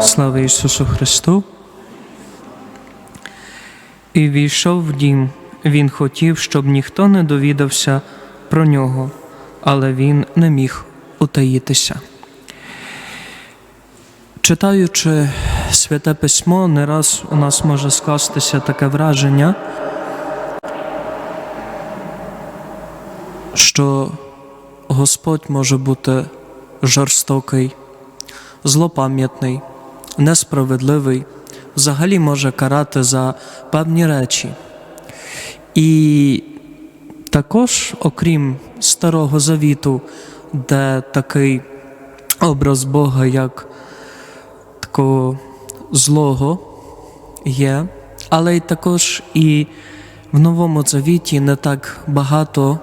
Слава Ісусу Христу. І війшов в дім. Він хотів, щоб ніхто не довідався про нього, але він не міг утаїтися. Читаючи святе письмо, не раз у нас може скластися таке враження, що Господь може бути жорстокий, злопам'ятний, несправедливий, взагалі може карати за певні речі. І також, окрім Старого Завіту, де такий образ Бога як такого злого є, але й також і в Новому Завіті не так багато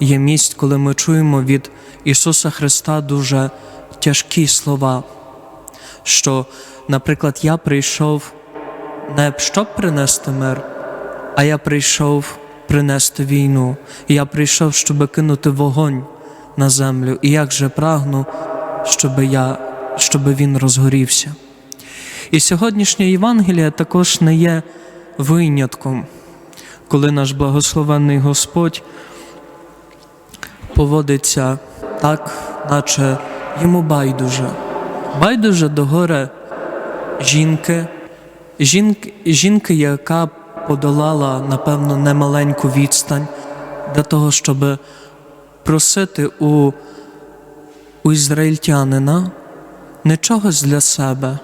є місць, коли ми чуємо від Ісуса Христа дуже тяжкі слова, що, наприклад, я прийшов не щоб принести мир, а я прийшов принести війну. Я прийшов, щоб кинути вогонь на землю. І як же прагну, щоб, я, щоб він розгорівся. І сьогоднішнє Євангеліє також не є винятком, коли наш благословенний Господь поводиться так, наче йому байдуже. Байдуже до горе жінки, жінки, жінки, яка подолала, напевно, немаленьку відстань для того, щоб просити у, у ізраїльтянина не чогось для себе,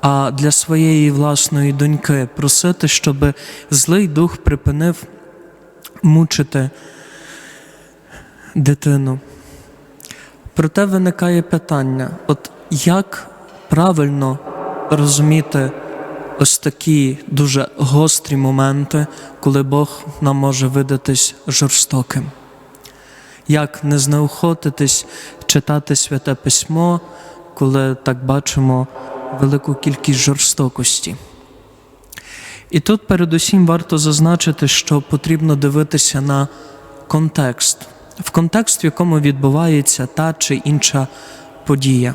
а для своєї власної доньки просити, щоб злий дух припинив мучити дитину. Проте виникає питання: от як правильно розуміти ось такі дуже гострі моменти, коли Бог нам може видатись жорстоким? Як не знеохотитись читати святе письмо, коли так бачимо велику кількість жорстокості? І тут передусім варто зазначити, що потрібно дивитися на контекст, в контекст, в якому відбувається та чи інша подія.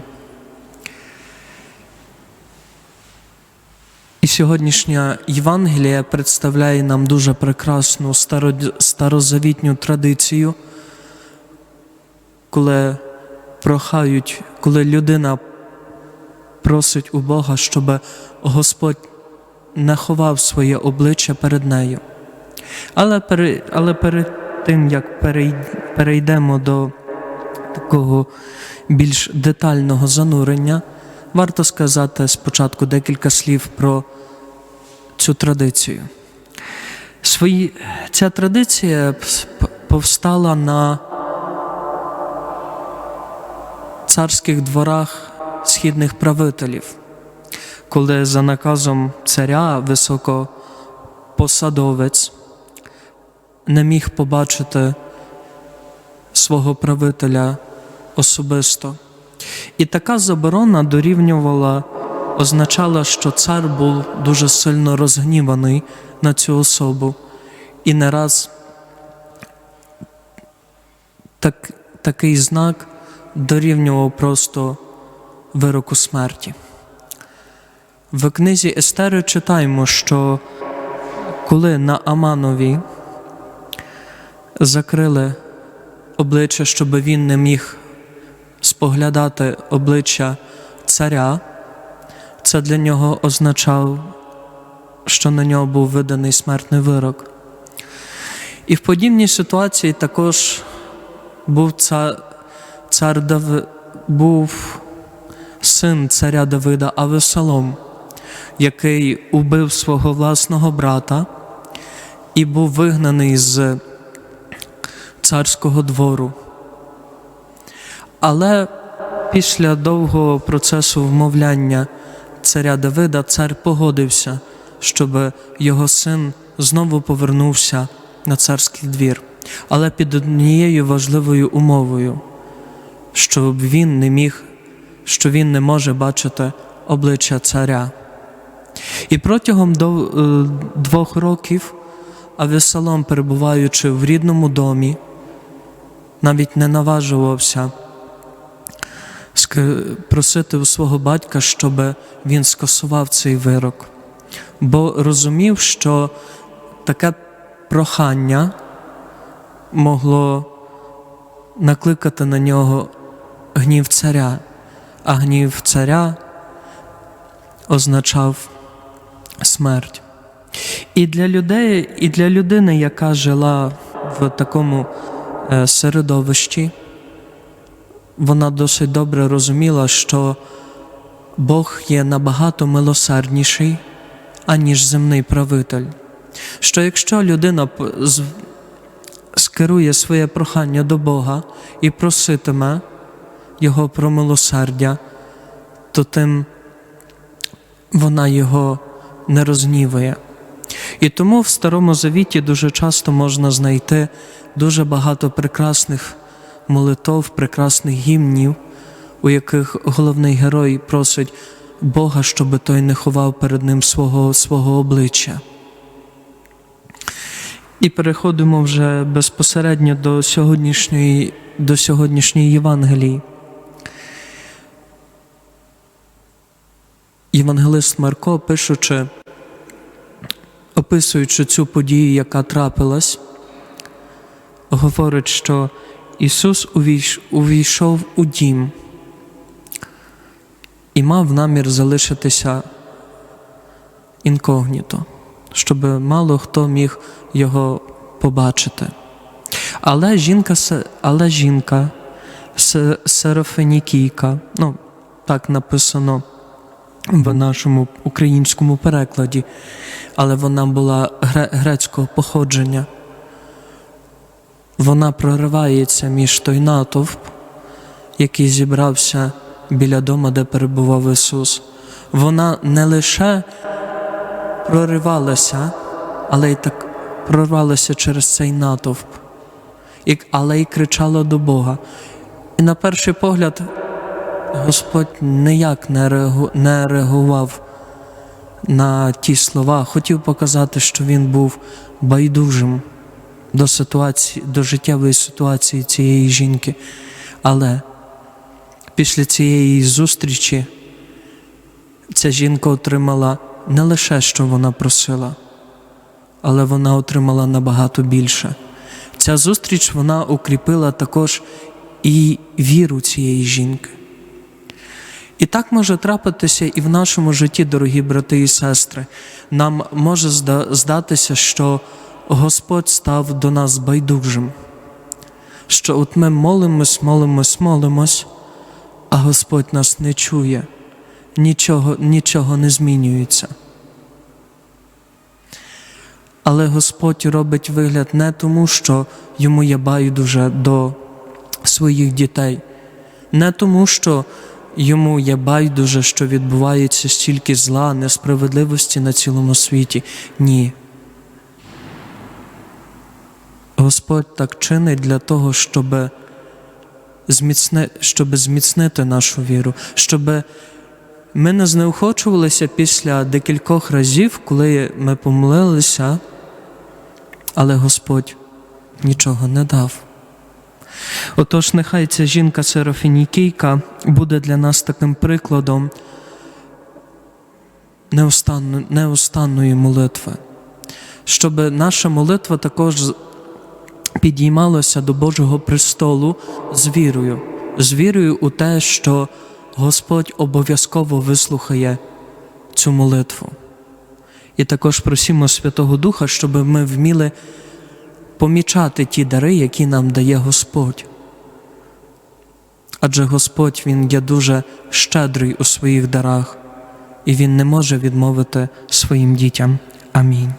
Сьогоднішня Євангелія представляє нам дуже прекрасну старозавітню традицію, коли прохають, коли людина просить у Бога, щоб Господь не ховав своє обличчя перед нею. Але, але перед тим, як перейдемо до такого більш детального занурення, варто сказати спочатку декілька слів про цю традицію. Свої, ця традиція повстала на царських дворах східних правителів, коли за наказом царя високопосадовець не міг побачити свого правителя особисто. І така заборона дорівнювала, означала, що цар був дуже сильно розгніваний на цю особу. І не раз так, такий знак дорівнював просто вироку смерті. В книзі Естери читаємо, що коли на Аманові закрили обличчя, щоб він не міг споглядати обличчя царя, це для нього означав, що на нього був виданий смертний вирок. І в подібній ситуації також був цар, цар Дави, був син царя Давида Авесалом, який убив свого власного брата і був вигнаний з царського двору. Але після довгого процесу вмовляння царя Давида цар погодився, щоб його син знову повернувся на царський двір, але під однією важливою умовою, щоб він не міг, що він не може бачити обличчя царя. І протягом е, двох років Авесалом, перебуваючи в рідному домі, навіть не наважувався просити у свого батька, щоб він скасував цей вирок, бо розумів, що таке прохання могло накликати на нього гнів царя, а гнів царя означав смерть. І для людей, і для людини, яка жила в такому е, середовищі, вона досить добре розуміла, що Бог є набагато милосердніший, аніж земний правитель. Що якщо людина скерує своє прохання до Бога і проситиме Його про милосердя, то тим вона його не розгнівує. І тому в Старому Завіті дуже часто можна знайти дуже багато прекрасних молитов, прекрасних гімнів, у яких головний герой просить Бога, щоб той не ховав перед ним свого, свого обличчя. І переходимо вже безпосередньо до сьогоднішньої, до сьогоднішньої Євангелії. Євангелист Марко, пишучи, описуючи цю подію, яка трапилась, говорить, що Ісус увійшов у дім і мав намір залишитися інкогніто, щоб мало хто міг його побачити. Але жінка, але жінка Серафенікійка, ну так написано в нашому українському перекладі, але вона була грецького походження. Вона проривається між той натовп, який зібрався біля дома, де перебував Ісус. Вона не лише проривалася, але й так прорвалася через цей натовп, але й кричала до Бога. І на перший погляд Господь ніяк не, реагу, не реагував на ті слова, хотів показати, що він був байдужим до ситуації, до життєвої ситуації цієї жінки. Але після цієї зустрічі ця жінка отримала не лише, що вона просила, але вона отримала набагато більше. Ця зустріч вона укріпила також і віру цієї жінки. І так може трапитися і в нашому житті, дорогі брати і сестри. Нам може здатися, що Господь став до нас байдужим, що от ми молимось, молимось, молимось, а Господь нас не чує, нічого, нічого не змінюється. Але Господь робить вигляд не тому, що йому є байдуже до своїх дітей, не тому, що йому є байдуже, що відбувається стільки зла, несправедливості на цілому світі. Ні. Господь так чинить для того, щоб, зміцни, щоб зміцнити нашу віру, щоб ми не знеохочувалися після декількох разів, коли ми помолилися, але Господь нічого не дав. Отож, нехай ця жінка Серафінікійка буде для нас таким прикладом неустанно, неустанної молитви, щоб наша молитва також підіймалася до Божого престолу з вірою, з вірою у те, що Господь обов'язково вислухає цю молитву. І також просимо Святого Духа, щоб ми вміли помічати ті дари, які нам дає Господь. Адже Господь Він є дуже щедрий у своїх дарах, і Він не може відмовити своїм дітям. Амінь.